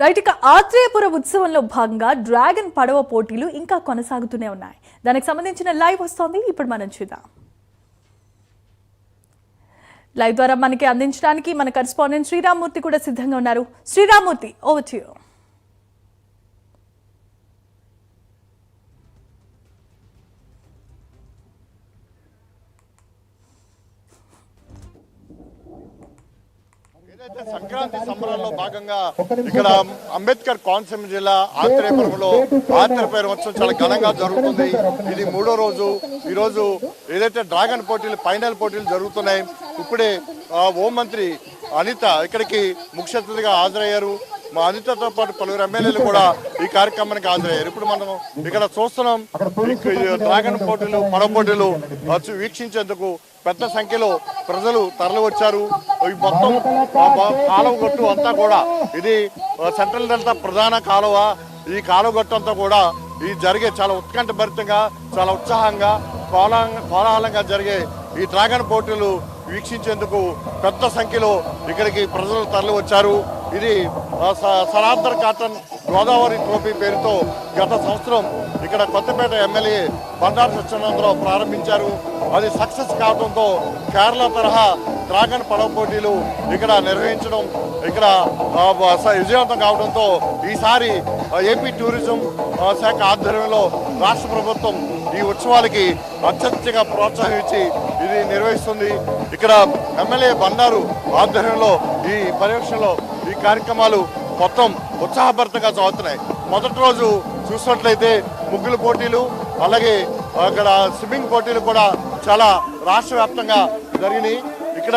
Right ఇక ఆత్రేయపురం ఉత్సవంలో భాగంగా డ్రాగన్ పడవ పోటీలు ఇంకా కొనసాగుతూనే ఉన్నాయి. దానికి సంబంధించిన లైవ్ వస్తోంది. ఇప్పుడు మనం చూద్దాం. లైవ్ ద్వారా మనకి అందించడానికి మన కరెస్పాండెంట్ శ్రీరామ్మూర్తి కూడా సిద్ధంగా ఉన్నారు. శ్రీరామ్మూర్తి ఓవర్ టు సంక్రాంతి సంబరాల్లో భాగంగా ఇక్కడ అంబేద్కర్ కోనసీమ జిల్లా ఆత్రేయపురంలో ఆత్రేయపురం ఉత్సవం చాలా ఘనంగా జరుగుతుంది. ఇది మూడో రోజు. ఈ రోజు ఏదైతే డ్రాగన్ పోటీలు ఫైనల్ పోటీలు జరుగుతున్నాయి ఇప్పుడే హోంమంత్రి అనిత ఇక్కడికి ముఖ్య అతిథిగా హాజరయ్యారు. మా అనితతో పాటు పలువురు ఎమ్మెల్యేలు కూడా ఈ కార్యక్రమానికి హాజరయ్యారు. ఇప్పుడు మనం ఇక్కడ చూస్తున్నాం డ్రాగన్ పోటీలు పడవ పోటీలు వచ్చి వీక్షించేందుకు పెద్ద సంఖ్యలో ప్రజలు తరలి వచ్చారు ఈ మొత్తం ఆ బ- కాలువ గట్టు అంతా కూడా ఇది సెంట్రల్ డెల్టా ప్రధాన కాలువ. ఈ కాలువ గట్టు అంతా కూడా ఈ జరిగే చాలా ఉత్కంఠభరితంగా చాలా ఉత్సాహంగా కోలాహలంగా కోలాహలంగా జరిగే ఈ డ్రాగన్ పోటీలు వీక్షించేందుకు పెద్ద సంఖ్యలో ఇక్కడికి ప్రజలు తరలి వచ్చారు ఇది ఆ, స- కాటన్ గోదావరి ట్రోఫీ పేరుతో గత సంవత్సరం ఇక్కడ కొత్తపేట ఎమ్మెల్యే బండారు సత్యనారాయణరావు ప్రారంభించారు. అది సక్సెస్ కావడంతో కేరళ తరహా డ్రాగన్ పడవ పోటీలు ఇక్కడ నిర్వహించడం ఇక్కడ స- విజయవంతం కావడంతో ఈసారి ఏపీ టూరిజం శాఖ ఆధ్వర్యంలో రాష్ట్ర ప్రభుత్వం ఈ ఉత్సవాలకి అత్యంతగా ప్రోత్సాహం ఇచ్చి ఇది నిర్వహిస్తుంది. ఇక్కడ ఎమ్మెల్యే బండారు ఆధ్వర్యంలో ఈ పర్యవేక్షణలో ఈ కార్యక్రమాలు మొత్తం ఉత్సాహభరితంగా సాగుతున్నాయి. మొదటి రోజు చూసినట్లయితే ముగ్గుల పోటీలు అలాగే అక్కడ స్విమ్మింగ్ పోటీలు కూడా చాలా రాష్ట్ర వ్యాప్తంగా జరిగినాయి. ఇక్కడ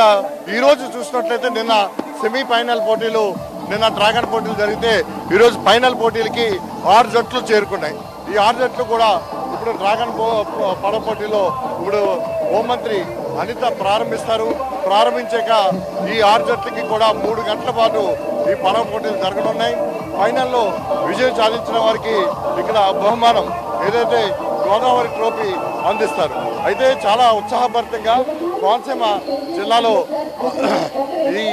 ఈ రోజు చూసినట్లయితే నిన్న సెమీ ఫైనల్ పోటీలు నిన్న డ్రాగన్ పోటీలు జరిగితే ఈరోజు ఫైనల్ పోటీలకి ఆరు జట్లు చేరుకున్నాయి. ఈ ఆరు జట్లు కూడా ఇప్పుడు డ్రాగన్ పో- పడవ పోటీలో ఇప్పుడు హోంమంత్రి అనిత ప్రారంభిస్తారు. ప్రారంభించాక ఈ ఆరు జట్లకి కూడా మూడు గంటల పాటు ఈ పడవ పోటీలు జరగనున్నాయి. ఫైనల్లో విజయం సాధించిన వారికి ఇక్కడ బహుమానం ఏదైతే గోదావరి ట్రోఫీ అందిస్తారు. అయితే చాలా ఉత్సాహభరితంగా కోనసీమ జిల్లాలో ఈ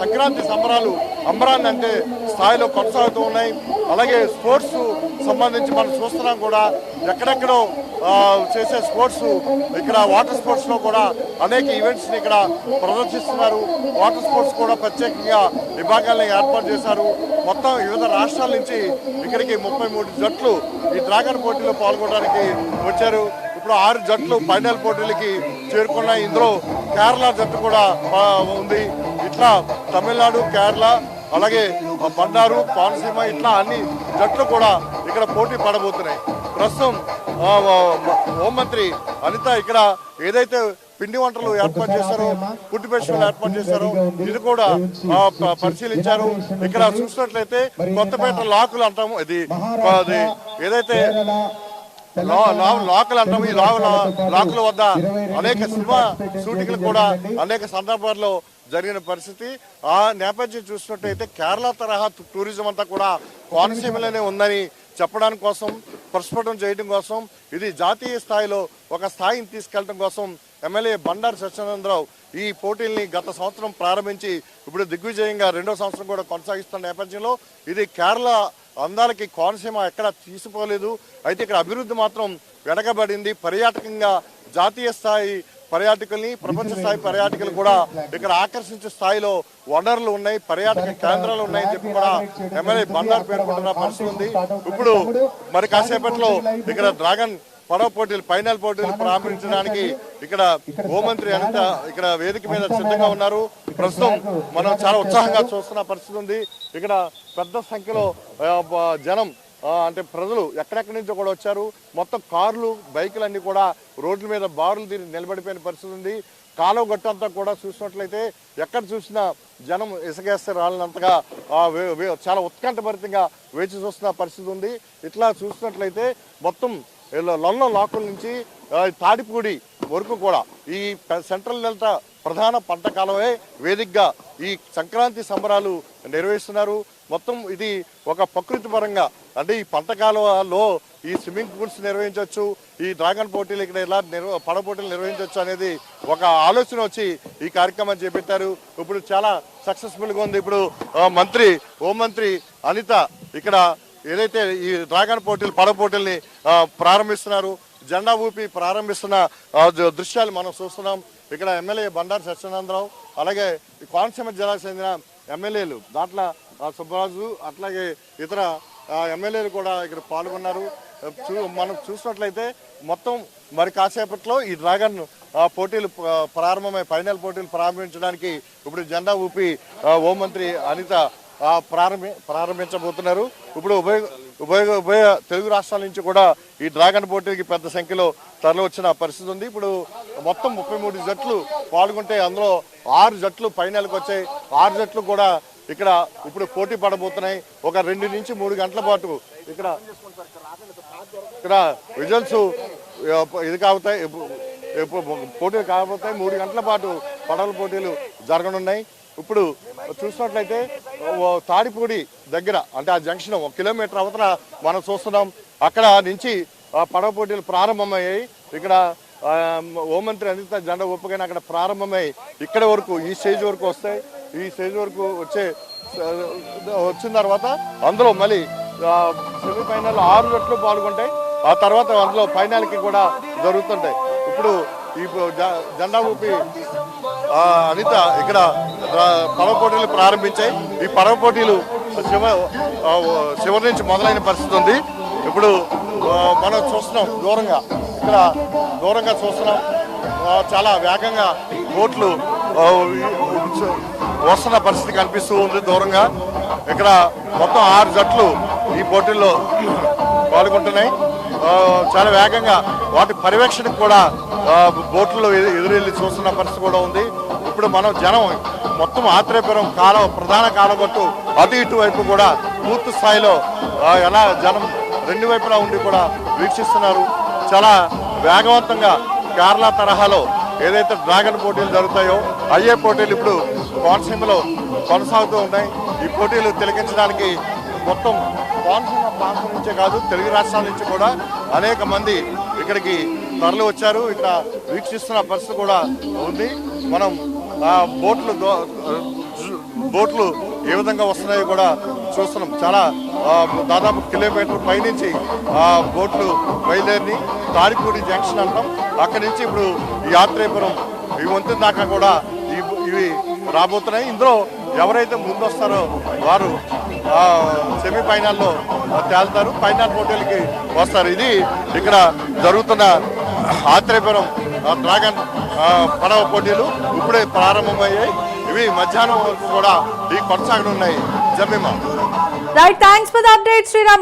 సంక్రాంతి సంబరాలు అంబరాన్ని అంటే స్థాయిలో కొనసాగుతూ ఉన్నాయి. అలాగే స్పోర్ట్స్ సంబంధించి మనం చూస్తున్నాం కూడా ఎక్కడెక్కడో చేసే స్పోర్ట్స్ ఇక్కడ వాటర్ స్పోర్ట్స్లో కూడా అనేక ఈవెంట్స్ని ఇక్కడ ప్రదర్శిస్తున్నారు. వాటర్ స్పోర్ట్స్ కూడా ప్రత్యేకంగా విభాగాలను ఏర్పాటు చేశారు. మొత్తం వివిధ రాష్ట్రాల నుంచి ఇక్కడికి ముప్పై మూడు జట్లు ఈ డ్రాగన్ పోటీలో పాల్గొనడానికి వచ్చారు. ఇప్పుడు ఆరు జట్లు ఫైనల్ పోటీలకి చేరుకున్నాయి. ఇందులో కేరళ జట్టు కూడా ఉంది. ఇట్లా తమిళనాడు కేరళ అలాగే బండారు కోనసీమ ఇట్లా అన్ని జట్లు కూడా ఇక్కడ పోటీ పడబోతున్నాయి. ప్రస్తుతం హోంమంత్రి అనిత ఇక్కడ ఏదైతే పిండి వంటలు ఏర్పాటు చేశారో పుట్టి ఫెస్టివల్ ఏర్పాటు చేశారో ఇది కూడా పరిశీలించారు. ఇక్కడ చూసినట్లయితే కొత్తపేట లాకులు అంటాము ఇది అది ఏదైతే లా- లాకులు అంటాము ఈ లా- లాకుల వద్ద అనేక సినిమా షూటింగ్లు కూడా అనేక సందర్భాల్లో జరిగిన పరిస్థితి. ఆ నేపథ్యం చూసినట్టయితే కేరళ తరహా టూరిజం అంతా కూడా కోనసీమలోనే ఉందని చెప్పడానికి కోసం ప్రస్ఫుటం చేయడం కోసం ఇది జాతీయ స్థాయిలో ఒక స్థాయిని తీసుకెళ్ళడం కోసం ఎమ్మెల్యే బండారు సత్యనందరావు ఈ పోటీల్ని గత సంవత్సరం ప్రారంభించి ఇప్పుడు దిగ్విజయంగా రెండో సంవత్సరం కూడా కొనసాగిస్తున్న నేపథ్యంలో ఇది కేరళ అందాలకి కోనసీమ ఎక్కడ తీసుకోలేదు అయితే ఇక్కడ అభివృద్ధి మాత్రం వెనకబడింది. పర్యాటకంగా జాతీయ స్థాయి పర్యాటకుల్ని ప్రపంచ స్థాయి పర్యాటకులు కూడా ఇక్కడ ఆకర్షించే స్థాయిలో వనరులు ఉన్నాయి పర్యాటక కేంద్రాలు ఉన్నాయని చెప్పి కూడా ఎమ్మెల్యే బండారు పేర్కొంటున్న పరిస్థితి ఉంది. ఇప్పుడు మరి కాసేపట్లో ఇక్కడ డ్రాగన్ పడవ పోటీలు ఫైనల్ పోటీలు ప్రారంభించడానికి ఇక్కడ హోంమంత్రి అనిత ఇక్కడ వేదిక మీద సిద్ధంగా ఉన్నారు. ప్రస్తుతం మనం చాలా ఉత్సాహంగా చూస్తున్న పరిస్థితి ఉంది. ఇక్కడ పెద్ద సంఖ్యలో జనం అంటే ప్రజలు ఎక్కడెక్కడి నుంచో కూడా వచ్చారు. మొత్తం కార్లు బైకులు అన్నీ కూడా రోడ్ల మీద బారులు తీరి నిలబడిపోయిన పరిస్థితి ఉంది. కాలువ గట్టు అంతా కూడా చూసినట్లయితే ఎక్కడ చూసినా జనం ఇసుకేస్తే రాలినంతగా చాలా ఉత్కంఠభరితంగా వేచి చూస్తున్న పరిస్థితి ఉంది. ఇట్లా చూసినట్లయితే మొత్తం లొల్ల లాకుల నుంచి తాడిపూడి వరకు కూడా ఈ సెంట్రల్ డెల్టా ప్రధాన పంట కాలమే వేదికగా ఈ సంక్రాంతి సంబరాలు నిర్వహిస్తున్నారు. మొత్తం ఇది ఒక ప్రకృతి పరంగా అంటే ఈ పంటకాలలో ఈ స్విమ్మింగ్ పూల్స్ నిర్వహించవచ్చు ఈ డ్రాగన్ పోటీలు ఇక్కడ ఎలా నిర్వ పడ పోటీలు నిర్వహించవచ్చు అనేది ఒక ఆలోచన వచ్చి ఈ కార్యక్రమం చేపట్టారు. ఇప్పుడు చాలా సక్సెస్ఫుల్గా ఉంది. ఇప్పుడు మంత్రి హోంమంత్రి అనిత ఇక్కడ ఏదైతే ఈ డ్రాగన్ పోటీలు పడ పోటీల్ని ప్రారంభిస్తున్నారు జెండా ఊపి ప్రారంభిస్తున్న దృశ్యాలు మనం చూస్తున్నాం. ఇక్కడ ఎమ్మెల్యే బండారు సత్యనారాయణరావు అలాగే కోనసీమ జిల్లాకు చెందిన ఎమ్మెల్యేలు దాంట్లో సుబ్బరాజు అట్లాగే ఇతర ఎమ్మెల్యేలు కూడా ఇక్కడ పాల్గొన్నారు. చూ మనం చూసినట్లయితే మొత్తం మరి కాసేపట్లో ఈ డ్రాగన్ పోటీలు ప్రారంభమై ఫైనల్ పోటీలు ప్రారంభించడానికి ఇప్పుడు జెండా ఊపి హోంమంత్రి అనిత ప్రారంభి ప్రారంభించబోతున్నారు. ఇప్పుడు ఉభయ ఉభయ ఉభయ తెలుగు రాష్ట్రాల నుంచి కూడా ఈ డ్రాగన్ పోటీకి పెద్ద సంఖ్యలో తరలి వచ్చిన పరిస్థితి ఉంది. ఇప్పుడు మొత్తం ముప్పై మూడు జట్లు పాల్గొంటే అందులో ఆరు జట్లు ఫైనల్కి వచ్చాయి. ఆరు జట్లు కూడా ఇక్కడ ఇప్పుడు పోటీ పడబోతున్నాయి. ఒక రెండు నుంచి మూడు గంటల పాటు ఇక్కడ ఇక్కడ రిజల్ట్స్ ఇది కావుతాయి. పోటీలు కాబోతాయి మూడు గంటల పాటు పడవల పోటీలు జరగనున్నాయి. ఇప్పుడు చూసినట్లయితే ఓ తాడిపూడి దగ్గర అంటే ఆ జంక్షన్ ఒక కిలోమీటర్ అవతల మనం చూస్తున్నాం. అక్కడ నుంచి ఆ పడవ పోటీలు ప్రారంభమయ్యాయి. ఇక్కడ హోంమంత్రి అనిత జెండా ఒప్పుకైనా అక్కడ ప్రారంభమై ఇక్కడ వరకు ఈ స్టేజ్ వరకు వస్తాయి. ఈ స్టేజ్ వరకు వచ్చే వచ్చిన తర్వాత అందులో మళ్ళీ సెమీఫైనల్ ఆరు జట్లు పాల్గొంటాయి. ఆ తర్వాత అందులో ఫైనల్కి కూడా జరుగుతుంటాయి. ఇప్పుడు ఈ జ- జెండా ఊపి అనిత ఇక్కడ పడవ పోటీలు ప్రారంభించాయి. ఈ పడవ పోటీలు శివ శివరి నుంచి మొదలైన పరిస్థితి ఉంది. ఇప్పుడు మనం చూస్తున్నాం దూరంగా ఇక్కడ దూరంగా చూస్తున్నాం. చాలా వేగంగా బోట్లు వస్తున్న పరిస్థితి కనిపిస్తూ ఉంది దూరంగా. ఇక్కడ మొత్తం ఆరు జట్లు ఈ పోటీల్లో పాల్గొంటున్నాయి. చాలా వేగంగా వాటి పర్యవేక్షణకు కూడా ఆ, బోట్లలో ఎదురెళ్ళి చూస్తున్న పరిస్థితి కూడా ఉంది. ఇప్పుడు మనం జనం మొత్తం ఆత్రేయపురం కాలం ప్రధాన కాలగొట్టు అటు ఇటు వైపు కూడా పూర్తి స్థాయిలో ఎలా జనం రెండు వైపులా ఉండి కూడా వీక్షిస్తున్నారు. చాలా వేగవంతంగా కేరళ తరహాలో ఏదైతే డ్రాగన్ పోటీలు జరుగుతాయో అయ్యే పోటీలు ఇప్పుడు కోనసీమలో కొనసాగుతూ ఉన్నాయి. ఈ పోటీలు తిలకించడానికి మొత్తం కోనసీమ ప్రాంతం నుంచే కాదు తెలుగు రాష్ట్రాల నుంచి కూడా అనేక మంది ఇక్కడికి తరలి వచ్చారు. ఇక్కడ వీక్షిస్తున్న పరిస్థితి కూడా ఉంది. మనం ఆ బోట్లు దో- బోట్లు ఏ విధంగా వస్తున్నాయో కూడా చూస్తున్నాం. చాలా దాదాపు కిలోమీటర్ పైనుంచి ఆ బోట్లు బయలుదేరి తాడిపూడి జంక్షన్ అంటాం. అక్కడి నుంచి ఇప్పుడు ఈ యాత్రేపురం ఈ వంతెన దాకా కూడా ఇవి రాబోతున్నాయి. ఇందులో ఎవరైతే ముందు వస్తారో వారు ఆ, సెమీఫైనల్లో తేల్తారు. ఫైనల్ పోటీలకి వస్తారు. ఇది ఇక్కడ జరుగుతున్న ఆత్రేయపురం డ్రాగన్ ఆ, పడవ పోటీలు ఇప్పుడే ప్రారంభమయ్యాయి. ఇవి మధ్యాహ్నం వరకు కూడా ఈ కొనసాగనున్నాయి. Jemima. Right thanks for the update Sriram